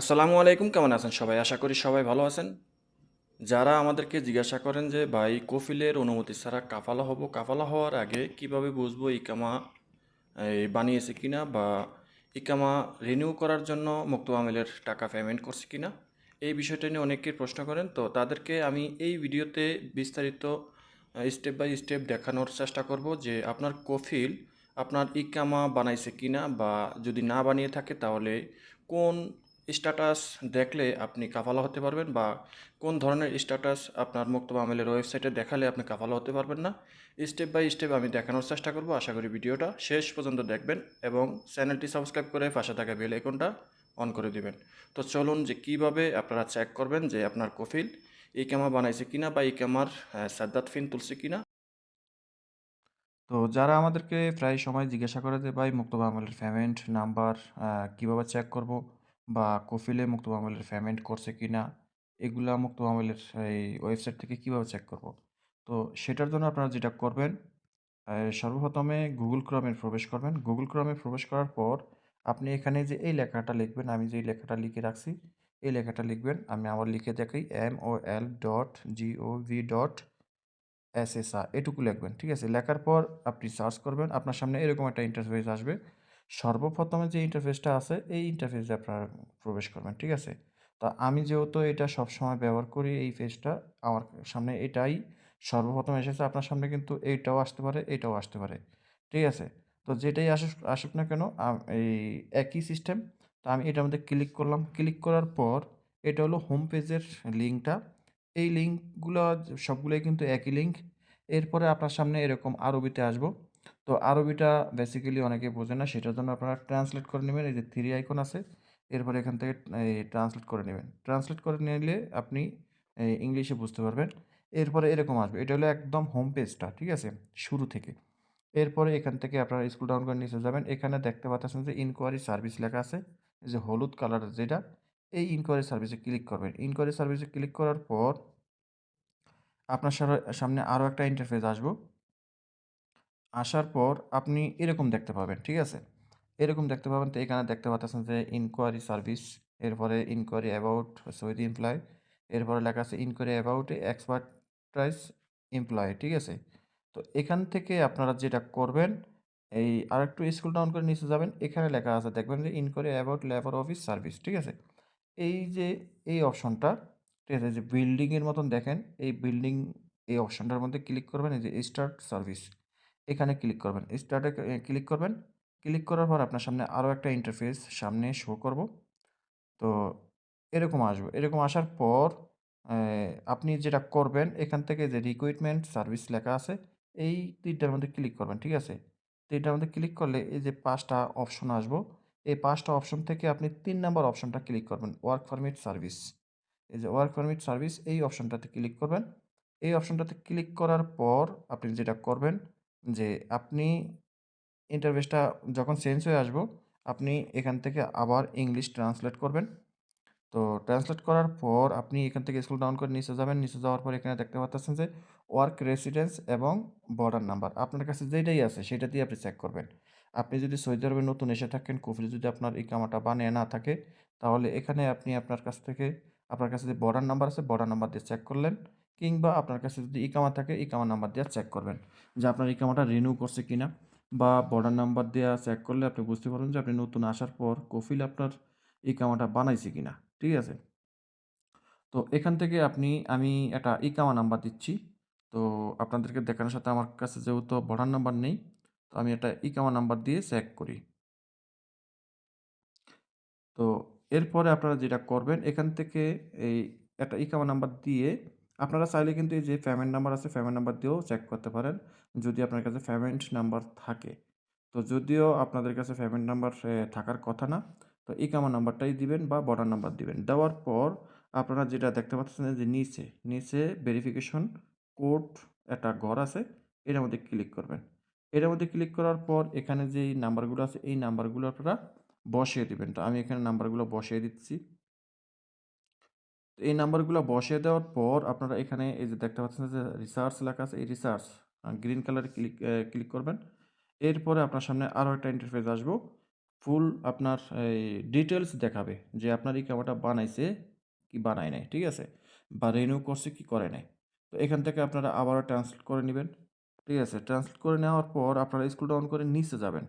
আসসালামু আলাইকুম, কেমন আছেন সবাই? আশা করি সবাই ভালো আছেন। যারা আমাদেরকে জিজ্ঞাসা করেন যে, ভাই, কফিলের অনুমতি ছাড়া কাফালা হব? কাফালা হওয়ার আগে কীভাবে বুঝব ইকামা বানিয়েছে কিনা বা ইকামা রিনিউ করার জন্য মুক্ত আমিলের টাকা পেমেন্ট করছে কিনা? এই বিষয়টা নিয়ে অনেকেই প্রশ্ন করেন। তো তাদেরকে আমি এই ভিডিওতে বিস্তারিত স্টেপ বাই স্টেপ দেখানোর চেষ্টা করব যে, আপনার কফিল আপনার ইকামা বানাইছে কিনা বা যদি না বানিয়ে থাকে তাহলে কোন স্ট্যাটাস দেখলে আপনি কাফালা হতে পারবেন বা কোন ধরনের স্ট্যাটাস আপনার মুক্তবা আমেলের ওয়েবসাইটে দেখালে আপনি কাফালা হতে পারবেন না। স্টেপ বাই স্টেপ আমি দেখানোর চেষ্টা করব। আশা করি ভিডিওটা শেষ পর্যন্ত দেখবেন এবং চ্যানেলটি সাবস্ক্রাইব করে পাশে থাকা বেল আইকনটা অন করে দিবেন। তো চলুন যে কীভাবে আপনারা চেক করবেন যে আপনার কফিল এই ক্যামা বানাইছে কিনা বা এই ক্যামার সাদ্দাত ফিন তুলছে কিনা। তো যারা আমাদেরকে প্রায় সময় জিজ্ঞাসা করে যে, ভাই মুক্তবা আমলের পেমেন্ট নাম্বার কীভাবে চেক করব? বা কফিলে মুক্তবা আমলের পেমেন্ট করছে কিনা, এগুলা মুক্তবা আমলের এই ওয়েবসাইট থেকে কীভাবে চেক করব? তো সেটার জন্য আপনারা যেটা করবেন সর্বপ্রথমে গুগল ক্রমে প্রবেশ করবেন। গুগল ক্রমে প্রবেশ করার পর আপনি এখানে যে এই লেখাটা লিখবেন, আমি যে লেখাটা লিখে রাখছি, এই লেখাটা লিখবেন। আমি আবার লিখে দেখাই M O L dot G O V dot এসএসআ এটুকু লিখবেন, ঠিক আছে? লেখার পর আপনি সার্চ করবেন, আপনার সামনে এরকম একটা ইন্টারফেস আসবে। সর্বপ্রথমে যে ইন্টারফেসটা আছে, এই ইন্টারফেসে আপনারা প্রবেশ করবেন, ঠিক আছে? তো আমি যেহেতু এটা সবসময় ব্যবহার করি, এই ফেসটা আমার সামনে এটাই সর্বপ্রথম এসেছে, আপনার সামনে কিন্তু এইটাও আসতে পারে, এটাও আসতে পারে, ঠিক আছে? তো যেটাই আসুক আসুক না কেন এই একই সিস্টেম তো আমি এটার মধ্যে ক্লিক করলাম ক্লিক করার পর এটা হলো হোম পেজের লিঙ্কটা, এই লিঙ্কগুলো সবগুলোই কিন্তু একই লিঙ্ক এরপরে আপনার সামনে এরকম আরবিতে আসব তো আরবিটা বেসিক্যালি অনেকে বোঝে না, সেটার জন্য আপনারা ট্রান্সলেট করে নেবেন, এই যে থ্রি আইকন আছে, এরপরে এখান থেকে ট্রান্সলেট করে নেবেন। ট্রান্সলেট করে নিলে আপনি ইংলিশে বুঝতে পারবেন। এরপরে এরকম আসবে, এটা হলো একদম হোম পেজটা ঠিক আছে? শুরু থেকে। এরপরে এখান থেকে আপনারা স্কুল ডাউন করে নিচে যাবেন, এখানে দেখতে পাচ্ছেন যে ইনকোয়ারি সার্ভিস লেখা আছে যে হলুদ কালার যেটা, এই ইনকোয়ারি সার্ভিসে ক্লিক করবেন। ইনকোয়ারি সার্ভিসে ক্লিক করার পর, আপনার সামনে আরও একটা ইন্টারফেস আসব। আসার পর আপনি এরকম দেখতে পাবেন, ঠিক আছে? এরকম দেখতে পাবেন তো এখানে দেখতে পাচ্ছেন যে ইনকোয়ারি সার্ভিস এরপরে ইনকোয়ারি অ্যাবাউট সৌদি এমপ্লয় এরপরে লেখা আছে ইনকোয়ারি অ্যাবাউট এক্সপার্টাইজ এমপ্লয় ঠিক আছে? তো এখান থেকে আপনারা যেটা করবেন, এই আর একটু স্কুল ডাউন করে নিচে যাবেন, এখানে লেখা আছে, দেখবেন যে inquiry about labour office service ঠিক আছে? এই যে, এই অপশনটা ঠিক আছে? যে বিল্ডিংয়ের মতন দেখেন, এই বিল্ডিং এই অপশনটার মধ্যে ক্লিক করবেন, এই যে স্টার্ট সার্ভিস এখানে ক্লিক করবেন। স্টার্টে ক্লিক করবেন। ক্লিক করার পর আপনার সামনে আরও একটা ইন্টারফেস সামনে শো করব। তো এরকম আসবে। এরকম আসার পর আপনি যেটা করবেন, এখান থেকে যে রিক্রুটমেন্ট সার্ভিস লেখা আছে, এই তিনটার মধ্যে ক্লিক করবেন, ঠিক আছে? তিনটার মধ্যে ক্লিক করলে এই যে পাঁচটা অপশন আসব, এই পাঁচটা অপশন থেকে আপনি তিন নাম্বার অপশনটা ক্লিক করবেন ওয়ার্ক পারমিট সার্ভিস এই যে ওয়ার্ক পারমিট সার্ভিস এই অপশনটাতে ক্লিক করবেন। এই অপশনটাতে ক্লিক করার পর আপনি যেটা করবেন যে আপনি ইন্টারফেসটা যখন চেঞ্জ হয়ে আসব, আপনি এখান থেকে আবার ইংলিশ ট্রান্সলেট করবেন। তো ট্রান্সলেট করার পর আপনি এখান থেকে স্কুল ডাউন করে নিচে যাবেন। নিচে যাওয়ার পর এখানে দেখতে পাচ্ছেন যে ওয়ার্ক রেসিডেন্স এবং বর্ডার নাম্বার আপনার কাছে যেটাই আছে, সেটা দিয়ে আপনি চেক করবেন। আপনি যদি সৌদি আরবে নতুন এসে থাকেন, কুফরি যদি আপনার ইকামাটা বানিয়ে না থাকে, তাহলে এখানে আপনি আপনার কাছ থেকে, আপনার কাছে যে বর্ডার নাম্বার আছে বর্ডার নাম্বার দিয়ে চেক করলেন। কিংবা আপনার কাছে যদি ইকামা থাকে ইকামা নাম্বার দিয়ে চেক করবেন যে আপনার ইকামাটা রিনিউ করছে কিনা বা বর্ডার নাম্বার দেওয়া চেক করলে আপনি বুঝতে পারবেন যে আপনি নতুন আসার পর কফিল আপনার ইকামাটা বানাইছে কিনা, ঠিক আছে? তো এখান থেকে আপনি, আমি একটা ইকামা নাম্বার দিচ্ছি। তো আপনাদেরকে দেখানোর সাথে আমার কাছে যেহেতু বর্ডার নাম্বার নেই, তো আমি একটা ইকামা নাম্বার দিয়ে চেক করি। তো এরপরে আপনারা যেটা করবেন, এখান থেকে এই একটা ইকামা নাম্বার দিয়ে আপনারা চাইলে কিন্তু এই যে পেমেন্ট নাম্বার আছে পেমেন্ট নাম্বার দিয়েও চেক করতে পারেন, যদি আপনার কাছে পেমেন্ট নাম্বার থাকে। তো যদিও আপনাদের কাছে পেমেন্ট নাম্বার থাকার কথা না, তো ইকামা নাম্বারটাই দিবেন বা বর্ডার নাম্বার দিবেন। দেওয়ার পর আপনারা যেটা দেখতে পাচ্ছেন যে নিচে নিচে ভেরিফিকেশন কোড একটা ঘর আছে এটার মধ্যে ক্লিক করবেন। এটার মধ্যে ক্লিক করার পর এখানে যে নাম্বারগুলো আছে, এই নাম্বারগুলো আপনারা বসিয়ে দিবেন। তো আমি এখানে নাম্বারগুলো বসিয়ে দিচ্ছি। তো এই নাম্বারগুলো বসিয়ে দেওয়ার পর আপনারা এখানে এই যে দেখতে পাচ্ছেন যে রিসার্চ লেখা আছে, এই রিসার্চ গ্রিন কালারে ক্লিক ক্লিক করবেন। এরপরে আপনার সামনে আরও একটা ইন্টারফেস আসব। ফুল আপনার, এই ডিটেলস দেখাবে যে আপনার ইকামাটা বানাইছে কি বানায় নাই, ঠিক আছে? বা রেনিউ করছে কি করে নাই। তো এখান থেকে আপনারা আবারও ট্রান্সলেট করে নেবেন, ঠিক আছে? ট্রান্সলেট করে নেওয়ার পর আপনারা স্কুল ডাউন করে নিচে যাবেন।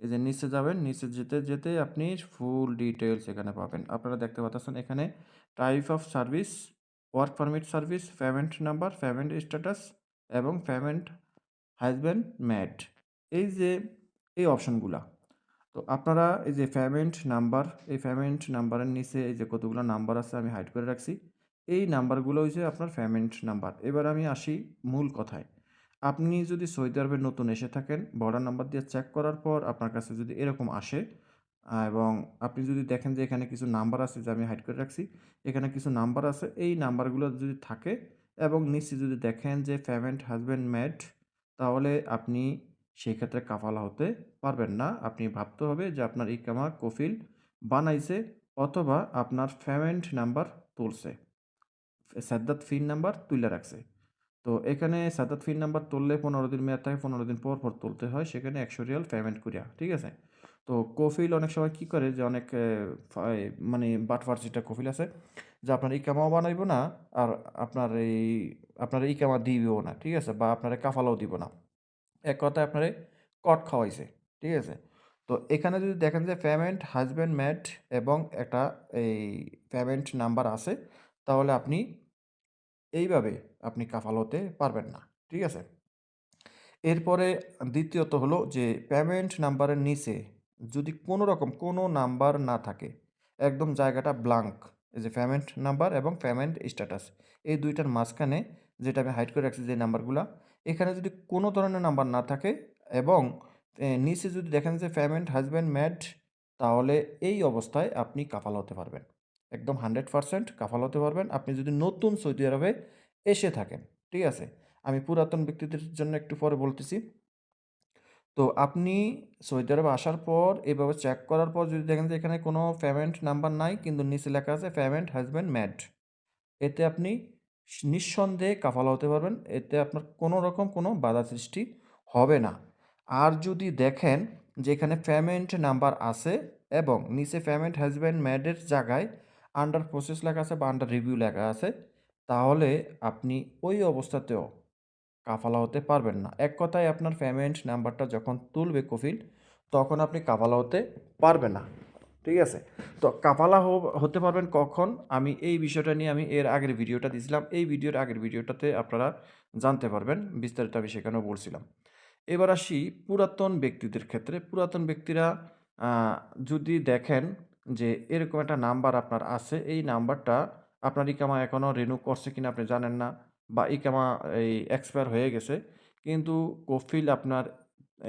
এই যে নিচে যাবেন, নিচে যেতে যেতে আপনি ফুল ডিটেলস এখানে পাবেন। আপনারা দেখতে পাচ্ছেন এখানে type of service work permit service payment number payment status এবং পেমেন্ট হাজব্যান্ড ম্যাড এই যে, এই অপশনগুলা তো আপনারা এই যে পেমেন্ট নাম্বার এই পেমেন্ট নাম্বারের নিচে এই যে কতগুলো নাম্বার আছে আমি হাইড করে রাখছি। এই নাম্বারগুলো হচ্ছে আপনার পেমেন্ট নাম্বার এবার আমি আসি মূল কথায়। আপনি যদি সৌদি আরবে নতুন এসে থাকেন বর্ডার নাম্বার দিয়ে চেক করার পর আপনার কাছে যদি এরকম আসে এবং আপনি যদি দেখেন যে এখানে কিছু নাম্বার আছে যে আমি হাইড করে রাখছি, এখানে কিছু নাম্বার আছে, এই নাম্বারগুলো যদি থাকে এবং নিচে যদি দেখেন যে পেমেন্ট হাজব্যান্ড ম্যাড তাহলে আপনি সেই ক্ষেত্রে কাফালা হতে পারবেন না। আপনি ভাবতে হবে যে আপনার ইকামা কফিল বানাইছে অথবা আপনার পেমেন্ট নাম্বার তুলছে, সাদ্দাত ফিন নাম্বার তুলে রাখছে। তো এখানে সাদ্দাত ফিন নাম্বার তুললে পনেরো দিন মেয়াদ থাকে, পনেরো দিন পর পর তুলতে হয়। সেখানে একশো রিয়াল পেমেন্ট করিয়া, ঠিক আছে? তো কফিল অনেক সময় কী করে যে অনেক মানে বাটফার যেটা কফিল আছে, যে আপনার ইকামাও বানাইবো না আর আপনার এই, আপনার ইকামা দিবেও না, ঠিক আছে? বা আপনার কাফালাও দিব না। এক কথায় আপনারে কট খাওয়াইছে, ঠিক আছে? তো এখানে যদি দেখেন যে পেমেন্ট হাজব্যান্ড ম্যাট এবং একটা এই পেমেন্ট নাম্বার আছে, তাহলে আপনি এইভাবে আপনি কাফাল হতে পারবেন না, ঠিক আছে? এরপরে দ্বিতীয়ত হলো যে পেমেন্ট নাম্বারের নিচে যদি কোনো রকম কোনো নাম্বার না থাকে, একদম জায়গাটা ব্লাঙ্ক এই যে পেমেন্ট নাম্বার এবং পেমেন্ট স্ট্যাটাস এই দুইটার মাঝখানে যেটা আমি হাইড করে রাখছি যে নাম্বারগুলা এখানে যদি কোনো ধরনের নাম্বার না থাকে এবং নিচে যদি দেখেন যে পেমেন্ট হাজব্যান্ড ম্যাড তাহলে এই অবস্থায় আপনি কাফাল হতে পারবেন। একদম হান্ড্রেড পারসেন্ট কাফাল হতে পারবেন। আপনি যদি নতুন সৌদি আরবে এসে থাকেন, ঠিক আছে? আমি পুরাতন ব্যক্তিদের জন্য একটু পরে বলতেছি। তো আপনি সৌদি আরবে আসার পর, এভাবে চেক করার পর যদি দেখেন যে এখানে কোনো পেমেন্ট নাম্বার নাই, কিন্তু নিচে লেখা আছে পেমেন্ট হাজব্যান্ড ম্যাড এতে আপনি নিঃসন্দেহে কাফালা হতে পারবেন। এতে আপনার কোনো রকম কোনো বাধা সৃষ্টি হবে না। আর যদি দেখেন যে এখানে পেমেন্ট নাম্বার আছে এবং নিচে পেমেন্ট হাজব্যান্ড ম্যাডের জায়গায় আন্ডার প্রসেস লেখা আছে বা আন্ডার রিভিউ লেখা আছে, তাহলে আপনি ওই অবস্থাতেও কাফালা হতে পারবেন না। এক কথায় আপনার পেমেন্ট নাম্বারটা যখন তুলবে কফিল, তখন আপনি কাফালা হতে পারবেন না। ঠিক আছে? তো কাফালা হতে পারবেন কখন? আমি এই বিষয়টা নিয়ে আমি এর আগের ভিডিওটা দিয়েছিলাম। এই ভিডিওর আগের ভিডিওটাতে আপনারা জানতে পারবেন, বিস্তারিত আমি সেখানেও বলছিলাম। এবার আসি পুরাতন ব্যক্তিদের ক্ষেত্রে। পুরাতন ব্যক্তিরা যদি দেখেন যে এরকম একটা নাম্বার আপনার আছে, এই নাম্বারটা আপনার ইকামা এখনও রিনিউ করছে কিনা আপনি জানেন না বা ইকামা এই এক্সপায়ার হয়ে গেছে। কিন্তু কফিল আপনার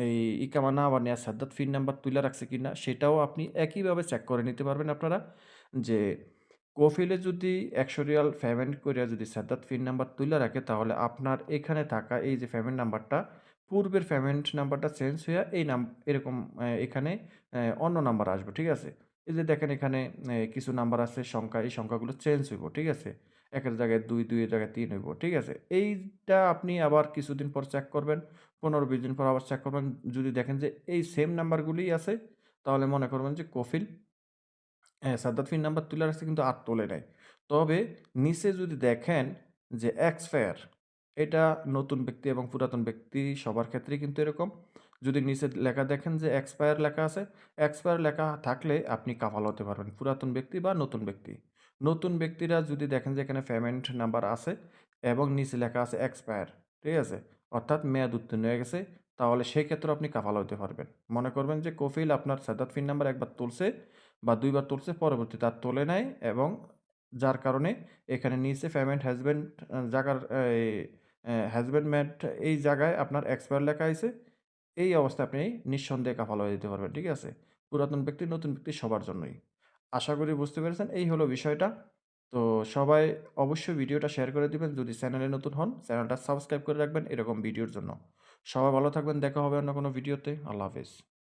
এই ইকামা না বা নেয়া সাদ্দাত ফিন নাম্বার তুলে রাখছে কিনা সেটাও আপনি একইভাবে চেক করে নিতে পারবেন আপনারা যে কফিলে যদি একশো রিয়াল পেমেন্ট করে যদি সাদ্দাত ফিন নাম্বার তুলে রাখে তাহলে আপনার এখানে থাকা এই যে পেমেন্ট নাম্বারটা, পূর্বের পেমেন্ট নাম্বারটা চেঞ্জ হয়ে এই নাম, এরকম এখানে অন্য নাম্বার আসবে, ঠিক আছে? এই যে দেখেন এখানে কিছু নাম্বার আছে, সংখ্যা, এই সংখ্যাগুলো চেঞ্জ হইব, ঠিক আছে? একের জায়গায় দুই, দুইয়ের জায়গায় তিন হইব, ঠিক আছে? এইটা আপনি আবার কিছুদিন পর চেক করবেন, পনেরো, বিশ দিন পর আবার চেক করবেন। যদি দেখেন যে এই সেম নাম্বারগুলিই আছে, তাহলে মনে করবেন যে কফিল হ্যাঁ সাদ্দাত ফিন নাম্বার তুলে রাখছে, কিন্তু আর তোলে নাই। তবে নিচে যদি দেখেন যে এক্সপায়ার এটা নতুন ব্যক্তি এবং পুরাতন ব্যক্তি সবার ক্ষেত্রেই কিন্তু এরকম। যদি নিচে লেখা দেখেন যে এক্সপায়ার লেখা আছে এক্সপায়ার লেখা থাকলে আপনি কাফাল হতে পারবেন। পুরাতন ব্যক্তি বা নতুন ব্যক্তি। নতুন ব্যক্তিরা যদি দেখেন যে এখানে পেমেন্ট নাম্বার আছে এবং নিচে লেখা আছে এক্সপায়ার ঠিক আছে? অর্থাৎ মেয়াদ উত্তীর্ণ হয়ে গেছে, তাহলে সেই ক্ষেত্রে আপনি কাফাল হতে পারবেন। মনে করবেন যে কফিল আপনার সাদাত ফিন নাম্বার একবার তুলছে বা দুইবার তুলছে, পরবর্তী তার তোলে নাই এবং যার কারণে এখানে নিচে পেমেন্ট হ্যাজব্যান্ড জায়গার হ্যাজব্যান্ড ম্যাট এই জায়গায় আপনার এক্সপায়ার লেখা আছে এই অবস্থায় আপনি নিঃসন্দেহে কাফাল হয়ে দিতে পারবেন, ঠিক আছে? পুরাতন ব্যক্তি নতুন ব্যক্তি সবার জন্যই। আশা করি বুঝতে পেরেছেন, এই হলো বিষয়টা। তো সবাই অবশ্যই ভিডিওটা শেয়ার করে দিবেন, যদি চ্যানেলে নতুন হন, চ্যানেলটা সাবস্ক্রাইব করে রাখবেন এরকম ভিডিওর জন্য। সবাই ভালো থাকবেন, দেখা হবে অন্য কোনো ভিডিওতে। আল্লাহ হাফেজ।